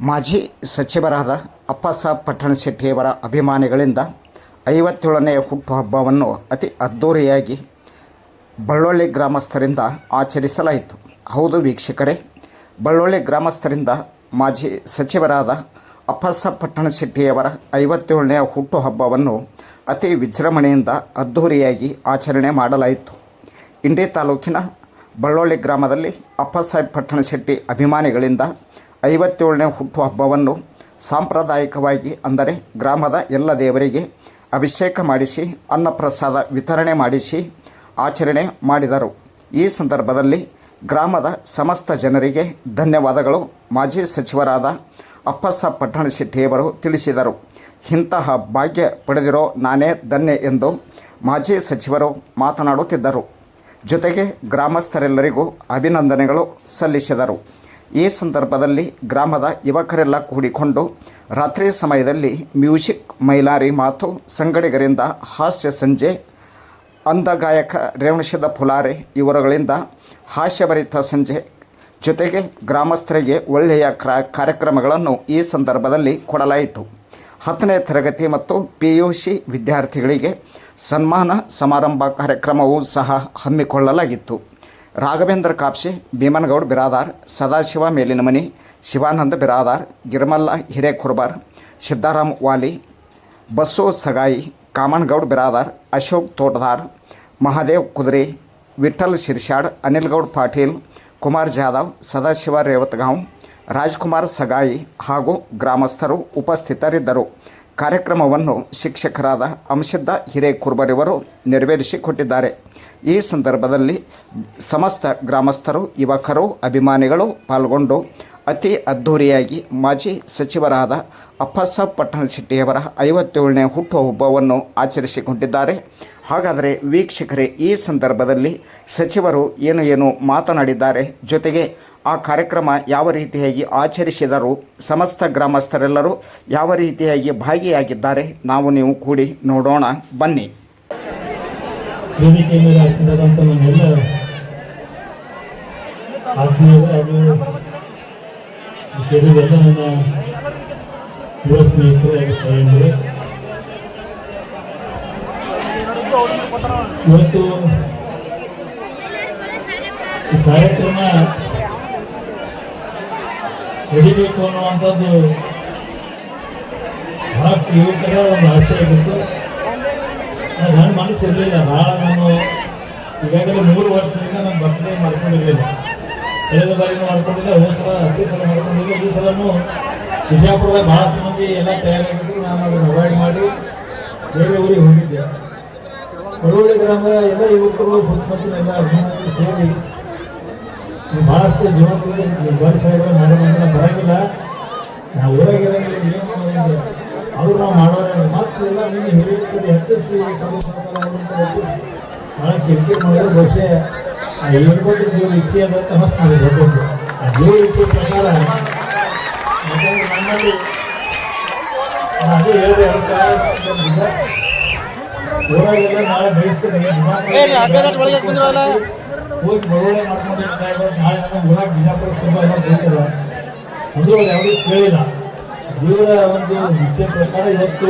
ಮಾಜಿ ಸಚಿವರಾದ ಅಪ್ಪಸಾಬ್ ಪಟ್ಟಣಶೆಟ್ಟಿಯವರ ಅಭಿಮಾನಿಗಳಿಂದ ಐವತ್ತೇಳನೇ ಹುಟ್ಟುಹಬ್ಬವನ್ನು ಅತಿ ಅದ್ಧೂರಿಯಾಗಿ ಬಳ್ಳೊಳ್ಳಿ ಗ್ರಾಮಸ್ಥರಿಂದ ಆಚರಿಸಲಾಯಿತು. ಹೌದು ವೀಕ್ಷಕರೇ, ಬಳ್ಳೊಳ್ಳಿ ಗ್ರಾಮಸ್ಥರಿಂದ ಮಾಜಿ ಸಚಿವರಾದ ಅಪ್ಪಸಾಬ್ ಪಟ್ಟಣಶೆಟ್ಟಿಯವರ ಐವತ್ತೇಳನೆಯ ಹುಟ್ಟುಹಬ್ಬವನ್ನು ಅತಿ ವಿಜೃಂಭಣೆಯಿಂದ ಅದ್ಧೂರಿಯಾಗಿ ಆಚರಣೆ ಮಾಡಲಾಯಿತು. ಇಂಡಿ ತಾಲೂಕಿನ ಬಳ್ಳೊಳ್ಳಿ ಗ್ರಾಮದಲ್ಲಿ ಅಪ್ಪಸಾಹೇಬ್ ಪಟ್ಟಣಶೆಟ್ಟಿ ಅಭಿಮಾನಿಗಳಿಂದ ಐವತ್ತೇಳನೇ ಹುಟ್ಟುಹಬ್ಬವನ್ನು ಸಾಂಪ್ರದಾಯಿಕವಾಗಿ ಅಂದರೆ ಗ್ರಾಮದ ಎಲ್ಲ ದೇವರಿಗೆ ಅಭಿಷೇಕ ಮಾಡಿಸಿ, ಅನ್ನಪ್ರಸಾದ ವಿತರಣೆ ಮಾಡಿಸಿ, ಆಚರಣೆ ಮಾಡಿದರು. ಈ ಸಂದರ್ಭದಲ್ಲಿ ಗ್ರಾಮದ ಸಮಸ್ತ ಜನರಿಗೆ ಧನ್ಯವಾದಗಳು. ಮಾಜಿ ಸಚಿವರಾದ ಅಪ್ಪಸ ಪಟ್ಟಣಶೆಟ್ಟಿಯವರು ತಿಳಿಸಿದರು, ಇಂತಹ ಭಾಗ್ಯ ಪಡೆದಿರೋ ನಾನೇ ಧನ್ಯ ಎಂದು ಮಾಜಿ ಸಚಿವರು ಮಾತನಾಡುತ್ತಿದ್ದರು. ಜೊತೆಗೆ ಗ್ರಾಮಸ್ಥರೆಲ್ಲರಿಗೂ ಅಭಿನಂದನೆಗಳು ಸಲ್ಲಿಸಿದರು. ಈ ಸಂದರ್ಭದಲ್ಲಿ ಗ್ರಾಮದ ಯುವಕರೆಲ್ಲ ಕೂಡಿಕೊಂಡು ರಾತ್ರಿ ಸಮಯದಲ್ಲಿ ಮ್ಯೂಸಿಕ್ ಮೈಲಾರಿ ಮಾತು ಸಂಗಡಿಗರಿಂದ ಹಾಸ್ಯ ಸಂಜೆ ಅಂಧಗಾಯಕ ರೇವಣಶದ ಪುಲಾರೆ ಇವರುಗಳಿಂದ ಹಾಸ್ಯಭರಿತ ಸಂಜೆ ಜೊತೆಗೆ ಗ್ರಾಮಸ್ಥರಿಗೆ ಒಳ್ಳೆಯ ಕ್ರ, ಕಾರ್ಯಕ್ರಮಗಳನ್ನು ಈ ಸಂದರ್ಭದಲ್ಲಿ ಕೊಡಲಾಯಿತು. ಹತ್ತನೇ ತರಗತಿ ಮತ್ತು ಪಿ ಯು ಸಿ ವಿದ್ಯಾರ್ಥಿಗಳಿಗೆ ಸನ್ಮಾನ ಸಮಾರಂಭ ಕಾರ್ಯಕ್ರಮವೂ ಸಹ ಹಮ್ಮಿಕೊಳ್ಳಲಾಗಿತ್ತು. ರಾಘವೇಂದ್ರ ಕಾಪ್ಸೆ, ಭೀಮನಗೌಡ ಬಿರಾದಾರ್, ಸದಾಶಿವ ಮೇಲಿನ ಮನಿ ಶಿವಾನಂದ ಬಿರಾದಾರ್, ಗಿರ್ಮಲ್ಲ ಹಿರೇಕುರ್ಬಾರ್ ಸಿದ್ದಾರಾಮ್ ವಾಲಿ ಬಸ್ಸು ಸಗಾಯಿ, ಕಾಮನ್ಗೌಡ ಬಿರಾದಾರ್, ಅಶೋಕ್ ತೋಟದಾರ್, ಮಹಾದೇವ್ ಕುದುರೆ ವಿಠಲ್ ಶಿರ್ಷಾಡ್ ಅನಿಲ್ಗೌಡ್ ಪಾಟೀಲ್, ಕುಮಾರ್ ಜಾಧವ್, ಸದಾಶಿವ ರೇವತ್ಗಾಂವ್, ರಾಜ್ಕುಮಾರ್ ಸಗಾಯಿ ಹಾಗೂ ಗ್ರಾಮಸ್ಥರು ಉಪಸ್ಥಿತರಿದ್ದರು. ಕಾರ್ಯಕ್ರಮವನ್ನು ಶಿಕ್ಷಕರಾದ ಅಂಶದ್ದ ಹಿರೇಕುರ್ಬರಿವರು ನೆರವೇರಿಸಿಕೊಟ್ಟಿದ್ದಾರೆ. ಈ ಸಂದರ್ಭದಲ್ಲಿ ಸಮಸ್ತ ಗ್ರಾಮಸ್ಥರು, ಯುವಕರು, ಅಭಿಮಾನಿಗಳು ಪಾಲ್ಗೊಂಡು ಅತಿ ಅದ್ಧೂರಿಯಾಗಿ ಮಾಜಿ ಸಚಿವರಾದ ಅಪ್ಪಸಾಬ್ ಪಟ್ಟಣಶೆಟ್ಟಿಯವರ ಐವತ್ತೇಳನೇ ಹುಟ್ಟುಹಬ್ಬವನ್ನು ಆಚರಿಸಿಕೊಂಡಿದ್ದಾರೆ. ಹಾಗಾದರೆ ವೀಕ್ಷಕರೇ, ಈ ಸಂದರ್ಭದಲ್ಲಿ ಸಚಿವರು ಏನು ಏನು ಮಾತನಾಡಿದ್ದಾರೆ? ಜೊತೆಗೆ ಆ ಕಾರ್ಯಕ್ರಮ ಯಾವ ರೀತಿಯಾಗಿ ಆಚರಿಸಿದರು? ಸಮಸ್ತ ಗ್ರಾಮಸ್ಥರೆಲ್ಲರೂ ಯಾವ ರೀತಿಯಾಗಿ ಭಾಗಿಯಾಗಿದ್ದಾರೆ? ನಾವು ನೀವು ಕೂಡಿ ನೋಡೋಣ. ಬನ್ನಿ. ವೇದಿಕೆ ಮೇಲೆ ಹಾಕಿದಂಥ ನಮ್ಮೆಲ್ಲ ಆತ್ಮೀಯರೇ ಹಾಗೂ ಸೇರಿದೆಲ್ಲ ನನ್ನ ಯುವ ಸ್ನೇಹಿತರೆ ಇವತ್ತು ಈ ಕಾರ್ಯಕ್ರಮ ನಡಿಬೇಕು ಅನ್ನುವಂಥದ್ದು ಬಹಳಷ್ಟು ಯುವಕರ ಒಂದು ಆಸೆ ಆಗಿತ್ತು. ಮನಸ್ಸು ಇರಲಿಲ್ಲ ಭಾಳ ನಾನು ಈಗಾಗಲೇ ಮೂರು ವರ್ಷದಿಂದ ನಾನು ಬರ್ತ್ಡೇ ಮಾಡ್ಕೊಂಡಿರಲಿಲ್ಲ ಕಳೆದ ಬಾರಿನೂ ಮಾಡ್ಕೊಂಡಿಲ್ಲ ಹೋದ ಸಲ ಹತ್ತು ಸಲ ಮಾಡ್ಕೊಂಡಿಲ್ಲ ಈ ಸಲನೂ ವಿಜಯಪುರದ ಭಾಳಷ್ಟು ಮಂದಿ ಎಲ್ಲ ತಯಾರಾಗಿದ್ದು ನಾನು ಅದನ್ನು ಅವಾಯ್ಡ್ ಮಾಡಿ ಬೇರೆ ಊರಿಗೆ ಹೋಗಿದ್ದೆ. ಕರುವಳಿ ಗ್ರಾಮದ ಎಲ್ಲ ಯುವಕರು ಸುತ್ತಮುತ್ತಲೆಲ್ಲ ಅಭಿಮಾನಿಗಳು ಸೇರಿ ಭಾಳಷ್ಟು ಜೀವನದಲ್ಲಿ ಬಾರಿ ಸಾಹೇಬರ ಮಾಡೋದಂದ್ರೆ ಬರೋಂಗಿಲ್ಲ. ನಾವು ಊರಾಗಿರಂಗಿಲ್ಲ ಏನು ಮಾಡೋದಂದ್ರೆ ಅವ್ರು ನಾವು ಮಾಡೋಣ ಮತ್ತೆ ಎಲ್ಲ ನಿನ್ನೆ ಹಿರಿಯರಿಗೆ ಹೆಚ್ಚಿಸಿ ಬಹಳ ಭಾಳ ಕಿರಿಕಿರಿ ಮಾಡಿದ್ರೆ. ಬಹುಶಃ ಆ ನೀವು ಇಚ್ಛೆ ಅದಂತ ನಾನು ನನಗೆ ಅದೇ ಇಚ್ಛೆ ಪ್ರಕಾರ ನಮ್ಮಲ್ಲಿ ನಾನು ಅದೇ ಹೇಳಿದೆ ಅದಕ್ಕೆ ಊರಾಗೆಲ್ಲ ನಾಳೆ ಬಯಸ್ತೀನಿ. ಹೋಗಿ ಬರೋಳೆ ಮಾಡ್ಕೊಂಡು ನಾಳೆ ನಮ್ಮ ಊರಾಗ ಬಿಜಾಪುರ ತುಂಬ ಎಲ್ಲ ಬೇಕಿಲ್ಲ ಅವ್ರು ಯಾವುದೂ ಕೇಳಿಲ್ಲ. ಇವರ ಒಂದು ಇಚ್ಛೆ ಪ್ರಕಾರ ಇವತ್ತು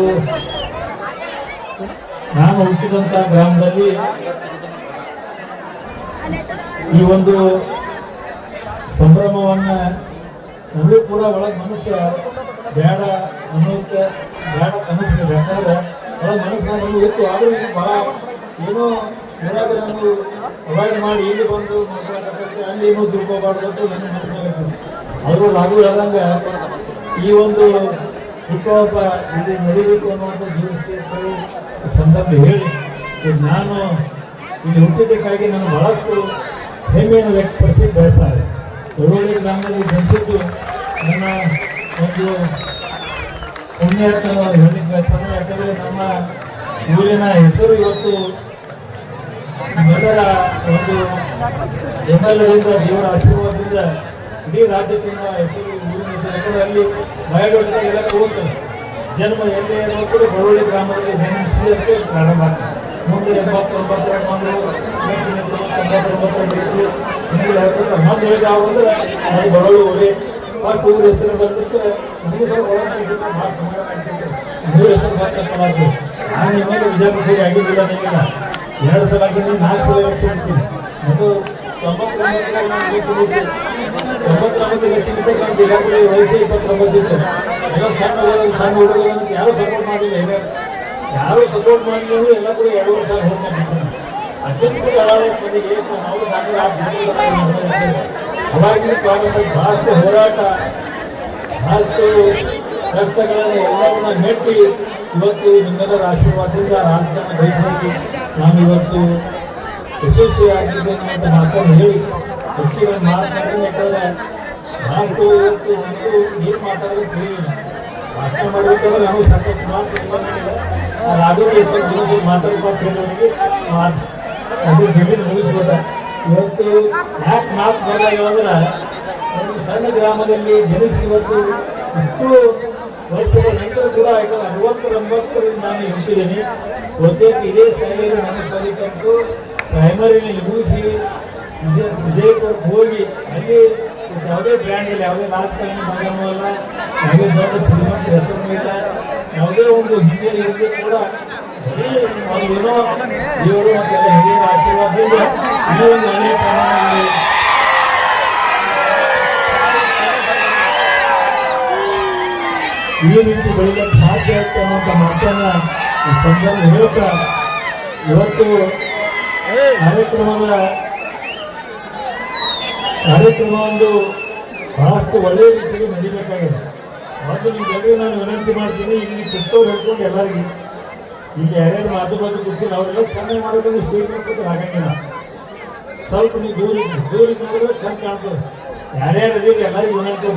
ನಾನು ಹುಟ್ಟಿದಂತ ಗ್ರಾಮದಲ್ಲಿ ಈ ಒಂದು ಸಂಭ್ರಮವನ್ನ ನಮಗೂ ಕೂಡ ಒಳಗೆ ಮನಸ್ಸು ಬೇಡ ಅನ್ನೋಕ್ಕೆ ಬೇಡ ಕನಸಿಗೆ ಯಾಕಂದ್ರೆ ಒಳಗೆ ಮನಸ್ಸು ನಮಗೆ ಇತ್ತು ಆದರೂ ಬಹಳ ಏನೋ ಊರಾಗ ನಾನು ಅವಾಯ್ಡ್ ಮಾಡಿ ಇಲ್ಲಿ ಬಂದು ಅಲ್ಲಿ ಏನೋ ತಿಳ್ಕೊಬಾರ್ದು ಅಂತ ನನ್ನ ಮನಸ್ಸಾಗುತ್ತೆ ರಾಘು ಹೇಳ್ದಂಗೆ ಈ ಒಂದು ಹುಟ್ಟುಹಬ್ಬ ಇಲ್ಲಿ ನಡೀಬೇಕು ಅನ್ನುವಂಥ ಜೀವನ ಸಂದರ್ಭ ಹೇಳಿ. ನಾನು ಇಲ್ಲಿ ಹುಟ್ಟಿದ್ದಕ್ಕಾಗಿ ನಾನು ಬಹಳಷ್ಟು ಹೆಮ್ಮೆಯನ್ನು ವ್ಯಕ್ತಪಡಿಸಿ ಬಯಸ್ತಾರೆ. ಒಳ್ಳೊಳ್ಳೆ ಗ್ರಾಮದಲ್ಲಿ ಜನಿಸಿದ್ದು ನನ್ನ ಒಂದು ಪುಣ್ಯ ಅಂತ ಹೇಳಲಿಕ್ಕೆ ಬಯಸ್ತಾರೆ ಯಾಕಂದರೆ ನಮ್ಮ ಊರಿನ ಹೆಸರು ಇವತ್ತು ಮೊದಲ ಒಂದು ಬೆಂಬಲದಿಂದ ದೇವರ ಆಶೀರ್ವಾದದಿಂದ ಇಡೀ ರಾಜ್ಯಕ್ಕಿಂತ ಹೆಸರು ಊರಿನ ಅಲ್ಲಿ ಬಯಲುಗಳಿಗೆ ಎಲ್ಲ ಹೋಗ್ತಾರೆ ಜನ್ಮ ಎಲ್ಲಿ ನೋಡಿದ್ರು ಬರೋಳಿ ಗ್ರಾಮದಲ್ಲಿ ಜನ್ಮಿಸಿದಕ್ಕೆ ಪ್ರಾರಂಭ ಮುಂದೆ ಎಂಬತ್ತೊಂಬತ್ತರ ಒಂದು ಲಕ್ಷಣ ತೊಂಬತ್ತೊಂಬತ್ತರ ಬಿಟ್ಟು ಮೊದಲು ಹೇಗೆ ಆಗುವುದು ಅದು ಬರೋಳಿ ಊರೇ ಫಸ್ಟ್ ಊರ ಹೆಸರು ಬಂದಿತ್ತು ನಮಗೂ ಸ್ವಲ್ಪ ಒಳಗೆ ಭಾಳ ಸಮಾಧಾನ ಆಗ್ತಿತ್ತು ಊರ ಹೆಸರು ನಾನು ಇವಾಗ ವಿಜಯಪುರ ಆಗಿದ್ದಿಲ್ಲ ನಿಮಗೆ ಎರಡು ಸಲ ಆಗಿದ್ದೀನಿ ನಾಲ್ಕು ಸಲ ಎಲೆಕ್ಷನ್ ಅದು ತೊಂಬತ್ತೊಂಬತ್ತರಲ್ಲಿ ನಾನು ಎಲೆಕ್ಷನ್ ಇತ್ತು ಈಗಾಗಲೇ ವಯಸ್ಸು ಇಪ್ಪತ್ತೊಂಬತ್ತು ಇತ್ತು ಎಲ್ಲ ಸಣ್ಣ ಹುಡುಗರು, ಸಣ್ಣ ಹುಡುಗರು ಅಂತ ಯಾರು ಸಪೋರ್ಟ್ ಮಾಡಿಲ್ಲ. ಹಿರಿಯರು ಯಾರು ಸಪೋರ್ಟ್ ಮಾಡಿದ್ರು ಎಲ್ಲ ಕೂಡ ಎರಡು ವರ್ಷ ಹೋಗ್ತಾರೆ ಅವಾಗಿನ ಕಾಲದಲ್ಲಿ ಭಾರತ ಹೋರಾಟ ಭಾರತೀಯ ಕಷ್ಟಗಳನ್ನು ಎಲ್ಲವನ್ನ ಮೆಟ್ಟಿ ಇವತ್ತು ನಿಮ್ಮೆಲ್ಲರ ಆಶೀರ್ವಾದದಿಂದ ರಾಜಕಾರಣ ಬಯಸಬೇಕು ನಾನು ಇವತ್ತು ಯಶಸ್ವಿ ಆಗಿದ್ದೇನೆ ಅಂತ ಮಾತನ್ನು ಹೇಳಿ ಹೆಚ್ಚಿನ ಮಾತನಾಡಿ ಯಾಕಂದ್ರೆ ಮಾತು ಇವತ್ತು ಒಂದು ಏನು ಮಾತಾಡೋದು ತಿಳಿಯಿಲ್ಲ ಭಾಷಣ ಮಾಡಬೇಕಾದ್ರೆ ನಾವು ಸಾಕಷ್ಟು ಮಾತು ರಾಘವ ದಿವಸ ಮಾತಾಡ್ಕೊಂಡು ಮಾತು ಅದು ಜಮೀನು ಮುಗಿಸ್ಬೋದ ಇವತ್ತು ಯಾಕೆ ಮಾತು ಬರಲ್ಲ ಅಂದ್ರೆ ಒಂದು ಸಣ್ಣ ಗ್ರಾಮದಲ್ಲಿ ಜನಿಸಿ ಇವತ್ತು ಇಷ್ಟು ವರ್ಷದ ನಂತರ ಕೂಡ ಯಾಕಂದ್ರೆ ಅರವತ್ತರ ಎಂಬತ್ತರಿಂದ ನಾನು ಹೇಳ್ತಿದ್ದೀನಿ ಒಂದೇ ಇದೇ ಶಾಲೆಯಲ್ಲಿ ನಾನು ಕಲಿತಂತು ಪ್ರೈಮರಿನಲ್ಲಿ ಮುಗಿಸಿ ವಿಜಯ ವಿಜಯಪುರಕ್ಕೆ ಹೋಗಿ ಅಲ್ಲಿ ಯಾವುದೇ ಬ್ರ್ಯಾಂಡ್ ಇಲ್ಲ, ಯಾವುದೇ ರಾಜಕಾರಣಿ ಮಗನೂ ಅಲ್ಲ, ಯಾವುದೇ ದೊಡ್ಡ ಸಿನಿಮಾ ಹೆಸರು ಇಲ್ಲ, ಯಾವುದೇ ಒಂದು ಹಿಂದೆ ಇರಲಿ ಕೂಡ ಏನೋ ದೇವರು ಮತ್ತೆಲ್ಲ ಹಿರಿಯರ ಆಶೀರ್ವಾದದಿಂದ ಈ ಒಂದು ಅನೇಕ ಪ್ರಮಾಣದಲ್ಲಿ ಈ ರೀತಿ ಬೆಳಿಗ್ಗೆ ಸಾಧ್ಯ ಆಯ್ತು ಅನ್ನೋಂಥ ಮಾತನ್ನ ಸಂದರ್ಭ ಹೇಳ್ತಾ ಇವತ್ತು ಕಾರ್ಯಕ್ರಮದ ಕಾರ್ಯಕ್ರಮ ಒಂದು ಬಹಳಷ್ಟು ಒಳ್ಳೆಯ ರೀತಿಯಲ್ಲಿ ನಡೀಬೇಕಾಗಿದೆ. ಮತ್ತು ನಿಮ್ಗೆಲ್ಲರಿಗೂ ನಾನು ವಿನಂತಿ ಮಾಡ್ತೀನಿ, ಇಲ್ಲಿ ಕುತ್ತೋರು ಹೇಳ್ಕೊಂಡು ಎಲ್ಲರಿಗೂ. ಈಗ ಯಾರ್ಯಾರು ಮಾತು ಮಾತು ಕೊಡ್ತೀನಿ ಅವರೆಲ್ಲ ಚೆನ್ನಾಗಿ ಮಾಡೋದನ್ನು ಸ್ಟೇಜ್ ಮಾಡ್ಕೊಂಡು ಆಗಂಗಿಲ್ಲ ಸ್ವಲ್ಪ ನೀವು ದೂರ ದೂರ ಇದ್ದರೆ ಚಂದ ಕಾಣ್ತದೆ. ಯಾರ್ಯಾರು ಅದೀರಿ ಎಲ್ಲರಿಗೂ ವಿನಂತಿ.